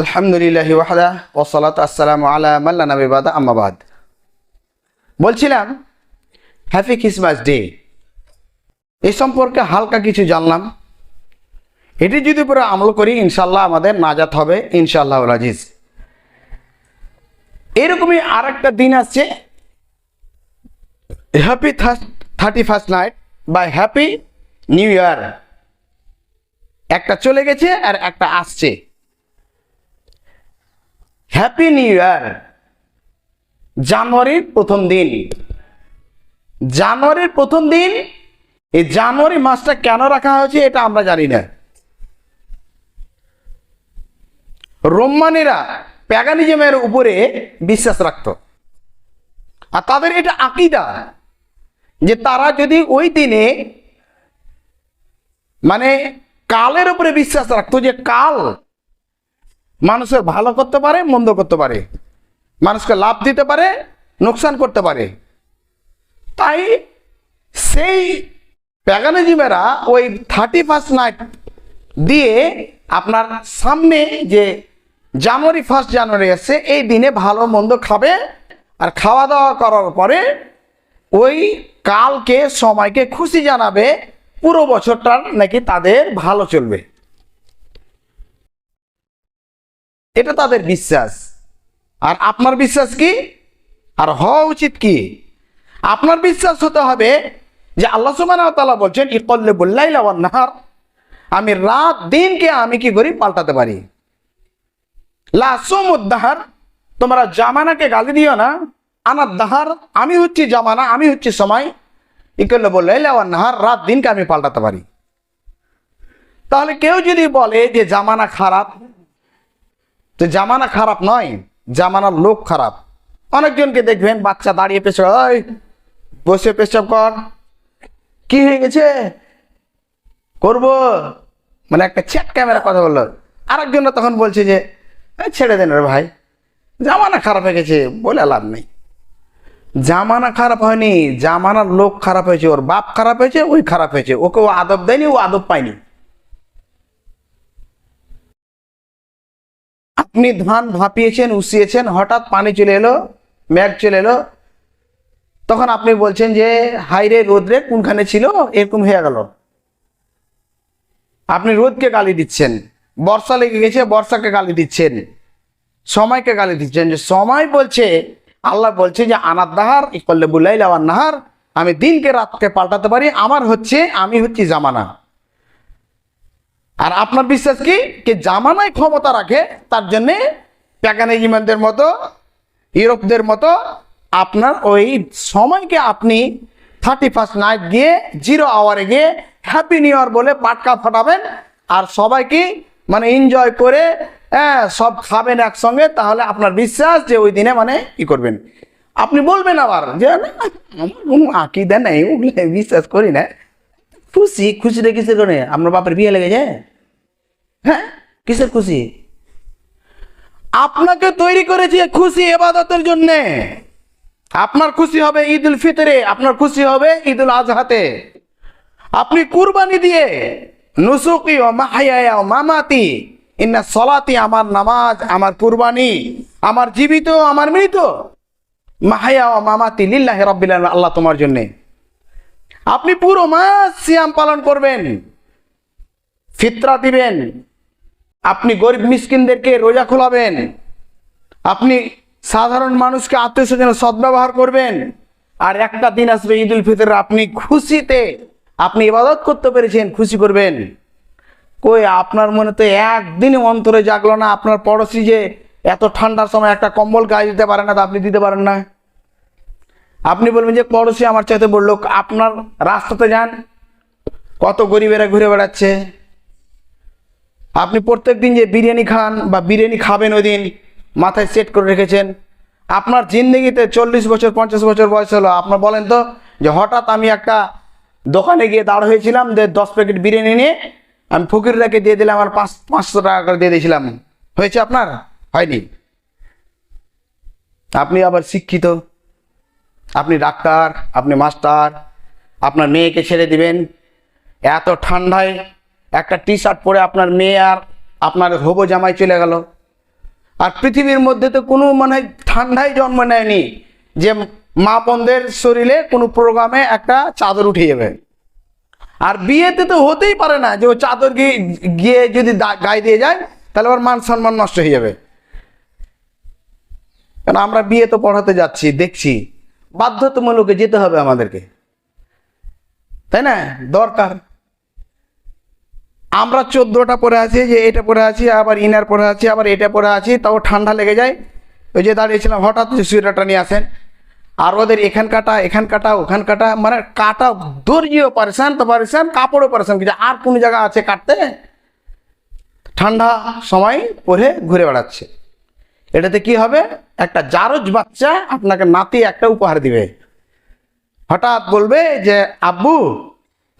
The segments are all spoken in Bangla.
আলহামদুলিল্লাহ ওয়াহদা ওসলাত আসসালামু আলা মাল্লা নবীবাদ আম্মাবাদ বলছিলাম হ্যাপি ক্রিসমাস ডে এ সম্পর্কে হালকা কিছু জানলাম। এটি যদি পুরো আমল করি ইনশাল্লাহ আমাদের নাজাত হবে ইনশাল্লাহ রাজিজ। এরকমই আর একটা দিন আসছে। হ্যাপি থার্টি ফার্স্ট নাইট বা হ্যাপি নিউ ইয়ার একটা চলে গেছে আর একটা আসছে। হ্যাপি নিউ ইয়ার জানুয়ারির প্রথম দিন। জানুয়ারির প্রথম দিন, এই জানুয়ারি মাসটা কেন রাখা হয়েছে এটা আমরা জানি না। রোমানিরা প্যাগানিজমের উপরে বিশ্বাস রাখত। আর তাদের এটা আকিদা যে তারা যদি ওই দিনে মানে কালের উপরে বিশ্বাস রাখতো যে কাল মানুষের ভালো করতে পারে, মন্দ করতে পারে। মানুষকে লাভ দিতে পারে, নোকসান করতে পারে। তাই সেই প্যাগানিজিমেরা ওই থার্টি ফার্স্ট নাইট দিয়ে আপনার সামনে যে জানুয়ারি ফার্স্ট জানুয়ারি আসছে এই দিনে ভালো মন্দ খাবে আর খাওয়া দাওয়া করার পরে ওই কালকে সময়কে খুশি জানাবে, পুরো বছরটার নাকি তাদের ভালো চলবে। এটা তাদের বিশ্বাস। আর আপনার বিশ্বাস কি? আর হওয়া উচিত কি? আপনার বিশ্বাস হতে হবে যে আল্লাহ সুবাহ বলছেন ইকল্লে বললাইলা নাহার। আমি রাত দিনকে আমি কি করি? পাল্টাতে পারি। লাসম উদ্দাহার তোমরা জামানাকে গালি দিও না। আনার দাহার, আমি হচ্ছি জামানা, আমি হচ্ছি সময়। ইকল্লে বললাইলা নাহার, রাত দিনকে আমি পাল্টাতে পারি। তাহলে কেউ যদি বলে যে জামানা খারাপ তো জামানা খারাপ নয়, জামানার লোক খারাপ। অনেকজনকে দেখবেন বাচ্চা দাঁড়িয়ে পেছাব বসে পেশাব কর। কি হয়ে গেছে? করব? মানে একটা চ্যাট ক্যামেরা কথা বলল। আরেকজনরা তখন বলছে যে, "এই ছেড়ে দেন রে ভাই, জামানা খারাপ হয়ে গেছে, বলে লাভ নেই। জামানা খারাপ হয়নি, জামানার লোক খারাপ হয়েছে, ওর বাপ খারাপ হয়েছে, ওই খারাপ হয়েছে ওকে ও আদব দেয়নি, ও আদব পায়নি। আপনি ধান ভাপিয়েছেন, উসিয়েছেন, হঠাৎ পানি চলে এলো, মেঘ চলে এলো, তখন আপনি বলছেন যে হাইরে রোদ্রে, কোনখানে ছিল? এরকম হয়ে গেল। আপনি রোদকে গালি দিচ্ছেন, বর্ষা লেগে গেছে, বর্ষাকে গালি দিচ্ছেন, সময়কে গালি দিচ্ছেন, যে সময় বলছে, আল্লাহ বলছে যে, আনার দাহার, ইকল্লে বুলাই লাওয়ার নাহার, আমি দিনকে রাতকে পাল্টাতে পারি, আমার হচ্ছে, আমি হচ্ছি জামানা। আর আপনার বিশ্বাস কি? যে জামানায় ক্ষমতা রাখে, তার জন্যে প্যাগানিজিমেন্টদের মতো, ইউরোপদের মতো আপনার ওই সময়কে আপনি থার্টি ফার্স্ট নাইট গিয়ে জিরো আওয়ারে গিয়ে হ্যাপি নিউ ইয়ার বলে পাটকা ফাটাবেন আর সবাইকে মানে এনজয় করে হ্যাঁ সব খাবেন একসঙ্গে, তাহলে আপনার বিশ্বাস যে ওই দিনে মানে ই করবেন? আপনি বলবেন আবার যে আমার কোনো নেই, ওগুলো বিশ্বাস করি না। খুশি খুশিতে কিসের করে আপনার বাপের বিয়ে লেগেছে? হ্যাঁ? কিসের খুশি? আপনাকে তৈরি করেছে খুশি এবাদতের জন্যে। আপনার খুশি হবে ঈদ উল ফিতরে, আপনার খুশি হবে ঈদ উল আজহাতে। আপনি কুরবানি দিয়ে নুসুকি ও মাহাইয়া ও মামাতি, ইন্না সলাতি আমার নামাজ, আমার কুরবানি, আমার জীবিত, আমার মৃত। মাহাইয়া ও মামাতি লিল্লাহ রব্বিল আল্লাহ তোমার জন্যে। আপনি পুরো মাস সিয়াম পালন করবেন, ফিতরা দিবেন আপনি গরিব মিসকিনদেরকে রোজা খোলাবেন। আপনি সাধারণ মানুষকে আত্মীয় স্বজনের সদ্ব্যবহার করবেন। আর একটা দিন আসবে ঈদ উল ফিতর আপনি খুশিতে, আপনি ইবাদত করতে পেরেছেন, খুশি করবেন। কই, আপনার মনে তো একদিনই অন্তরে জাগলো না, আপনার পড়োশি যে এত ঠান্ডার সময় একটা কম্বল গায়ে দিতে পারে না, তা আপনি দিতে পারেন না। আপনি বলবেন যে, পড়োশি আমার চাইতে বলল আপনার রাস্তাতে যান, কত গরিবেরা ঘুরে বেড়াচ্ছে। আপনি প্রত্যেক দিন যে বিরিয়ানি খান বা বিরিয়ানি খাবেন ওই দিন মাথায় সেট করে রেখেছেন। আপনার জিন্দগিতে চল্লিশ বছর, পঞ্চাশ বছর বয়স হলো। আপনার বলেন তো যে হঠাৎ আমি একটা দোকানে গিয়ে দাঁড় হয়েছিলাম যে দশ প্যাকেট বিরিয়ানি নিয়ে আমি ফকিরটাকে দিয়ে দিলাম আর পাঁচ, পাঁচশো টাকা করে দিয়ে দিয়েছিলাম। হয়েছে আপনার? হয়নি। আপনি আবার শিক্ষিত। আপনি ডাক্তার, আপনি মাস্টার, আপনার মেয়েকে ছেড়ে দিবেন। এত ঠান্ডায় একটা টি শার্ট পরে আপনার মেয়ে আর আপনার হব জামাই চলে গেল। আর পৃথিবীর মধ্যে তো কোনো মানে ঠান্ডায় জন্ম নেয়নি যে মা বোনদের শরীরে কোনো প্রোগ্রামে একটা চাদর উঠে যাবে আর বিয়েতে তো হতেই পারে না যে ও চাদর গিয়ে গিয়ে যদি গায়ে দিয়ে যায়, তাহলে ওর মান সম্মান নষ্ট হয়ে যাবে। কারণ আমরা বিয়ে তো পড়াতে যাচ্ছি, দেখছি। বাধ্যতামূলকে যেতে হবে আমাদেরকে। তাই না? দরকার। আমরা চোদ্দোটা পরে আছি, যে এটা পরে আছি, আবার ইনার পরে আছি, আবার এটা পরে আছি, তাও ঠান্ডা লেগে যায়। ওই যে দাঁড়িয়েছিলাম, হঠাৎ যে সুইটারটা নিয়ে আসেন। আর ওদের এখান কাটা এখান কাটা ওখান কাটা মানে কাটা দর্জিও পারেছেন তো পারেছেন কাপড়ও পারেছেন কিন্তু আর কোন জায়গা আছে কাটতে? ঠান্ডা সময় পরে ঘুরে বেড়াচ্ছে। এটাতে কি হবে? একটা জারজ বাচ্চা আপনাকে নাতি একটা উপহার দিবে। হঠাৎ বলবে যে, আব্বু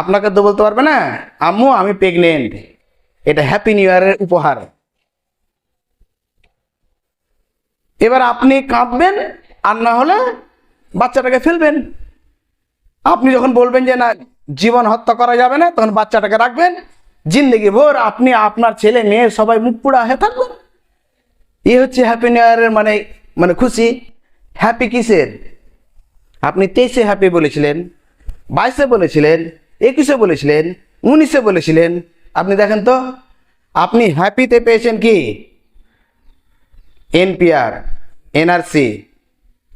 আপনাকে তো বলতে পারবে না, আম্মু, আমি প্রেগনেন্ট এটা হ্যাপি নিউ ইয়ারের উপহার। এবার আপনি কাঁদবেন, আর না হলে বাচ্চাটাকে ফেলবেন। আপনি যখন বলবেন যে, না, জীবন হত্যা করা যাবে না, তখন বাচ্চাটাকে রাখবেন। জিন্দগি ভোর, আপনি আপনার ছেলে, মেয়ে, সবাই মুখ পুড়া হয়ে থাকবেন। এ হচ্ছে হ্যাপি নিউ ইয়ারের মানে মানে খুশি। হ্যাপি কিসের? আপনি তেইশে হ্যাপি বলেছিলেন, বাইশে বলেছিলেন একুশে বলেছিলেন, উনিশে বলেছিলেন। আপনি দেখেন তো, আপনি হ্যাপিতে পেয়েছেন কি? NPR, NRC.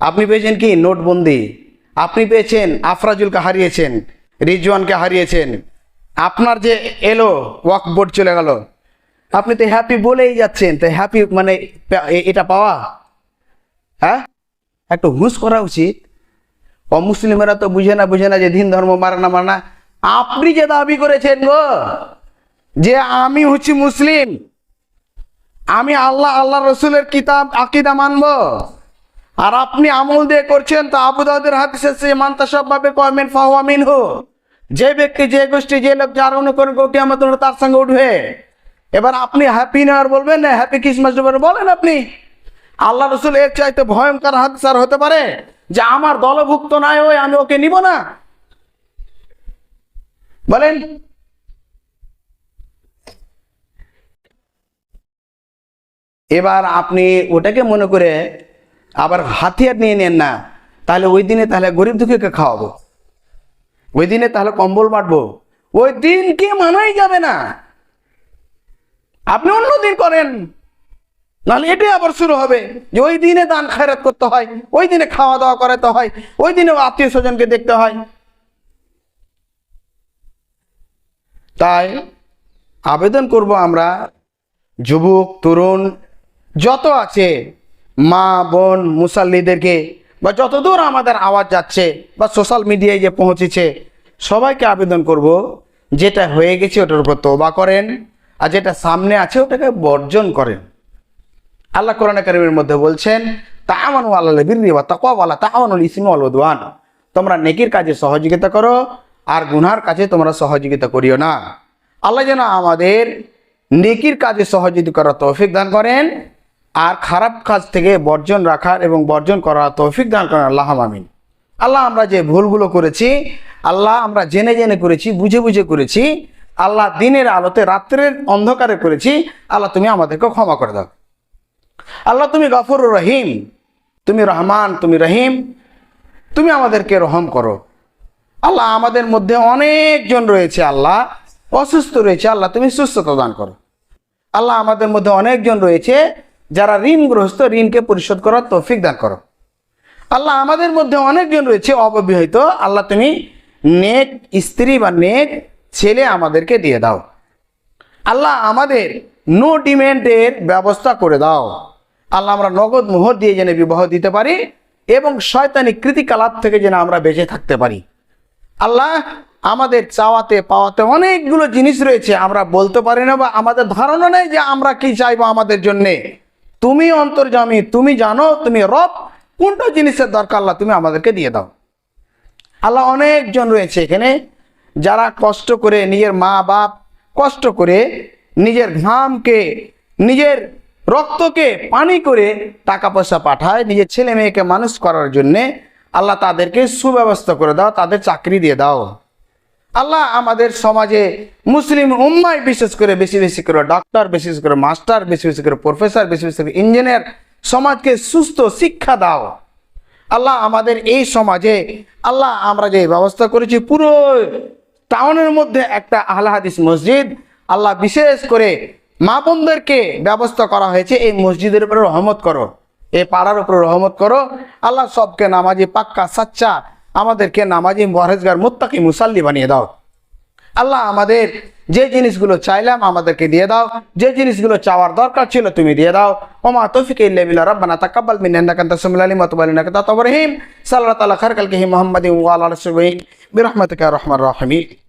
আপনি পেয়েছেন কি? নোটবন্দি। আপনি পেয়েছেন, আফরাজুলকে হারিয়েছেন, রিজওয়ানকে হারিয়েছেন। আপনার যে এলো, ওয়াক বোর্ড চলে গেল। আপনি তো হ্যাপি বলেই যাচ্ছেন। তো হ্যাপি মানে এটা পাওয়া? হ্যাঁ? একটু হুঁশ করা উচিত। অমুসলিমেরা তো বুঝে না বুঝে না যে দিন ধর্ম মারে না না। আপনি যে দাবি করেছেন গো, যে আমি হচ্ছি মুসলিম, আমি আল্লাহ আল্লাহ রসুলের কিতাব, আকিদা মানব, আর আপনি আমল দিয়ে করছেন, তো আবু দাউদের হাদিসে সে মানতা সব ভাবে কমেন হো যে ব্যক্তি, যে গোষ্ঠী, যে লোক, যার অনুকরণ করতে আমার তার সঙ্গে উঠবে। এবার আপনি হ্যাপি নিউ ইয়ার বলবেন না হ্যাপি ক্রিসমাস বলেন আপনি। আল্লাহ রসুল এর চাইতে ভয়ঙ্কর হাদিস হতে পারে, যে আমার দলভুক্ত নাই ওই, আমি ওকে নিব না। বলেন। এবার আপনি ওটাকে মনে করে আবার হাতিয়ার নিয়ে নেন না, তাহলে ওই দিনে তাহলে গরিব দুঃখীকে খাওয়াবো। ওই দিনে তাহলে কম্বল বাঁটবো। ওই দিনকে মানাই যাবে না? আপনি অন্য দিন করেন, নাহলে এটাই আবার শুরু হবে যে ওই দিনে দান খায়রাত করতে হয়, ওই দিনে খাওয়া দাওয়া করাতে হয়, ওই দিনে আত্মীয় স্বজনকে দেখতে হয়। তাই আবেদন করব আমরা, যুবক, তরুণ, যত আছে, মা, বোন, মুসাল্লিদেরকে বা যতদূর আমাদের আওয়াজ যাচ্ছে বা সোশ্যাল মিডিয়ায় যে পৌঁছেছে, সবাইকে আবেদন করব, যেটা হয়ে গেছে ওটার উপর তোবা করেন আর যেটা সামনে আছে ওটাকে বর্জন করেন। আল্লাহ কোরআন কারিমের মধ্যে বলছেন, তাআমানু আল্লাহ বিররি ওয়া তাকওয়া ওয়ালা তাআমানুল ইসমি ওয়াল উদওয়ান। তোমরা নেকির কাজে সহযোগিতা করো আর গুনহার কাছে তোমরা সহযোগিতা করিও না। আল্লাহ যেন আমাদের নেকির কাজে সহযোগিতা করার তৌফিক দান করেন আর খারাপ কাজ থেকে বর্জন রাখার এবং বর্জন করার তৌফিক দান করেন আল্লাহ আমিন। আল্লাহ আমরা যে ভুলগুলো করেছি, আল্লাহ আমরা জেনে জেনে করেছি, বুঝে বুঝে করেছি, আল্লাহ দিনের আলোতে রাত্রের অন্ধকারে করেছি, আল্লাহ তুমি আমাদেরকে ক্ষমা করে দাও। আল্লাহ তুমি গফর রহিম, তুমি রহমান, তুমি রহিম, তুমি আমাদেরকে রহম করো। আল্লাহ আমাদের মধ্যে অনেকজন রয়েছে, আল্লাহ অসুস্থ রয়েছে, আল্লাহ তুমি সুস্থতা দান করো। আল্লাহ আমাদের মধ্যে অনেকজন রয়েছে যারা ঋণগ্রস্ত, ঋণকে পরিশোধ করার তৌফিক দান করো। আল্লাহ আমাদের মধ্যে অনেকজন রয়েছে অববিহিত, আল্লাহ তুমি নেক স্ত্রী বা নেক ছেলে আমাদেরকে দিয়ে দাও। আল্লাহ আমাদের নো ডিমেন্টের ব্যবস্থা করে দাও। আল্লাহ আমরা নগদ মোহর দিয়ে যেন বিবাহ দিতে পারি এবং শয়তানি কৃতিকালাপ থেকে যেন আমরা বেঁচে থাকতে পারি। আল্লাহ আমাদের চাওয়াতে, পাওয়াতে অনেকগুলো জিনিস রয়েছে, আমরা বলতে পারি না বা আমাদের ধারণা নেই যে আমরা কি চাইব আমাদের জন্যে। তুমি অন্তর্জামী তুমি জানো, তুমি রব, কোনটা জিনিসের দরকার আল্লাহ, তুমি আমাদেরকে দিয়ে দাও। আল্লাহ অনেকজন রয়েছে এখানে, যারা কষ্ট করে নিজের মা বাপ কষ্ট করে নিজের ঘামকে, নিজের রক্তকে পানি করে টাকা পয়সা পাঠায়, নিজের ছেলে মেয়েকে মানুষ করার জন্যে আল্লাহ তাদেরকে সুব্যবস্থা করে দাও, তাদের চাকরি দিয়ে দাও। আল্লাহ আমাদের সমাজে মুসলিম উম্মায় বিশেষ করে বেশি বেশি করে ডক্টর বিশেষ করে মাস্টার বেশি বেশি করে প্রফেসর বেশি বেশি করে ইঞ্জিনিয়ার সমাজকে সুস্থ শিক্ষা দাও। আল্লাহ আমাদের এই সমাজে, আল্লাহ আমরা যে ব্যবস্থা করেছি পুরো টাউনের মধ্যে একটা আহলা হাদিস মসজিদ, আল্লাহ বিশেষ করে মা বোনদেরকে ব্যবস্থা করা হয়েছে, এই মসজিদের উপরে রহমত করো। এই পাড়ার উপরে রহমত করো। আল্লাহ সবকে নামাজি পাক্কা, সাচ্চা, আমাদেরকে নামাজি মহারেজগার মুত্তাকি মুসাল্লি বানিয়ে দাও। আল্লাহ আমাদের যে জিনিসগুলো চাইলাম আমাদেরকে দিয়ে দাও। যে জিনিসগুলো চাওয়ার দরকার ছিল তুমি দিয়ে দাও। ওমা তৌফিক ইল্লা বিল্লাহ। রাব্বানা তাকাব্বাল মিন্না ইন্নাকা আনতাস সামিউল আলিম ওয়া তুব আলাইনা ইন্নাকা আনতাত তাওয়াবুর রহিম। সাল্লাল্লাহু তাআলা খারকাল কাহি মুহাম্মাদিন ওয়া আলা আলিহি ওয়া সাহবিহি। বিরহমাতিকা আরহামার রাহিমিন।